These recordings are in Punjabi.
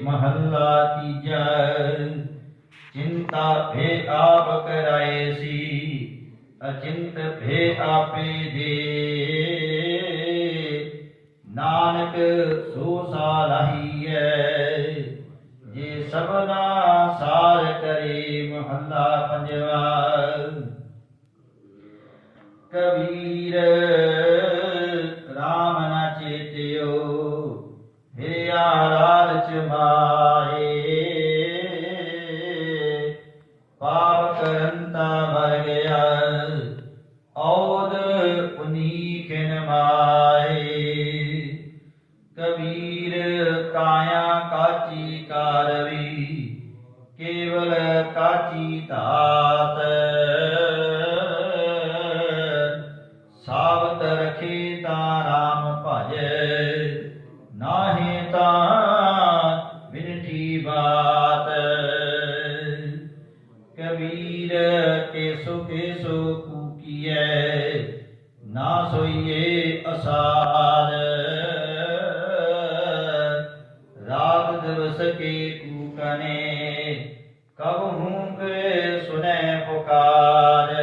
ਮਹੱਲਾ ਤੀਜਾ, ਚਿੰਤਾ ਭੇ ਆਪ ਕਰਾਏ ਸੀ, ਅਚਿੰਤ ਭੇ ਆਪੇ ਦੇ। ਨਾਨਕ ਸੋ ਸਾਲਾਹੀਐ ਜੇ ਸਭਨਾ ਸਾਰ ਕਰੇ ਮਹੱਲਾ ਪੰਜਵਾ। ਕਬੀਰ RAM ਨਾ ਚੇਤਿਓ ਹਿਆ ਲਾਲਚ ਮਾਏ ਪਾਪ ਕਰੰਤਾ ਮਰ ਗਿਆ। ਔਦ ਉਨੀ ਕਿਨ ਮਾਏ ਕਬੀਰ ਕਾਇਆ ਕਾਚੀ ਕਾਰਵੀ। ਕੇਵਲ ਕਾਚੀ ਧਾਤ। ਸਾਬਤ ਰਖੇ ਤਾਂ ਰਾਮ ਭਜੈ। ਨਾਹੀ ਤਾਂ ਬਾਤ। ਕਬੀਰ ਕੇਸੋ ਕੇਸੋ ਕੂਕੀਐ, ਨਾ ਸੋਈਏ ਅਸਾਰ। ਰਾਤ ਦਿਵਸ ਕੇ ਕੂਕਨੇ ਕਬ ਹੂੰ ਕੇ ਸੁਨੈ ਪੁਕਾਰ।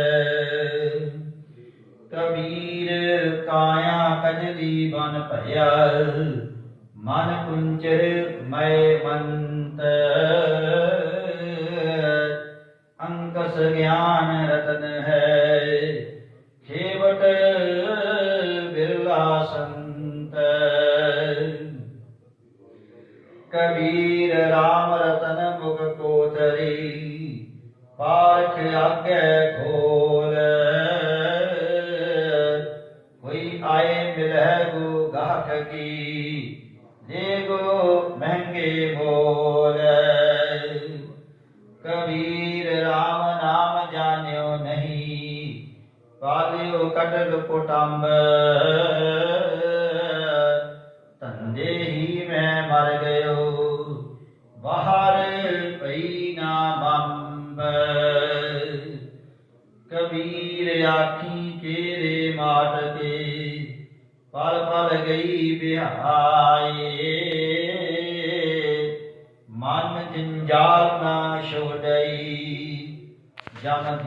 ਕਬੀਰ ਕਾਇਆ ਕਜਲੀ ਬਨ ਭਇਆ ਮਨ ਕੁੰਚਰ ਮੈ ਮੰਤ। ਅੰਕਸ ਗਿਆਨ ਰਤਨ ਹੈ। ਖੇਵਟ ਬਿਰਲਾ ਸੰਤ ਕਬੀਰ RAM ਰਤਨ ਮੁਖ ਕੋਤਰੀ। ਪਾਰਖ ਆਗੇ ਖੋਲ। ਕੋਈ ਆਏ ਮਿਲਹਿ ਗੋ ਗਾਹਕ ਕੀ। ਦੇ ਗੋ ਮਹਿੰਗੇ ਮੋਲ ਕਬੀਰ RAM ਨਾਮ ਜਾਣਿਓ ਨਹੀਂ, ਪਾਲਿਓ ਕਟਲ ਕੁਟੰਬ। ਤੰਦੇ ਹੀ ਮੈਂ ਮਰ ਗਇਓ, ਬਾਹਰ ਪਈ ਨਾ ਬੰਬ। ਕਬੀਰ ਆਖੀ, ਕੇਰੇ ਮਾਟ ਕੇ ਪਲ ਪਲ ਗਈ ਬਿਹਾਏ ਮਨ ਜੰਜਾਲ ਨਾ ਛੋੜਈ ਜਨ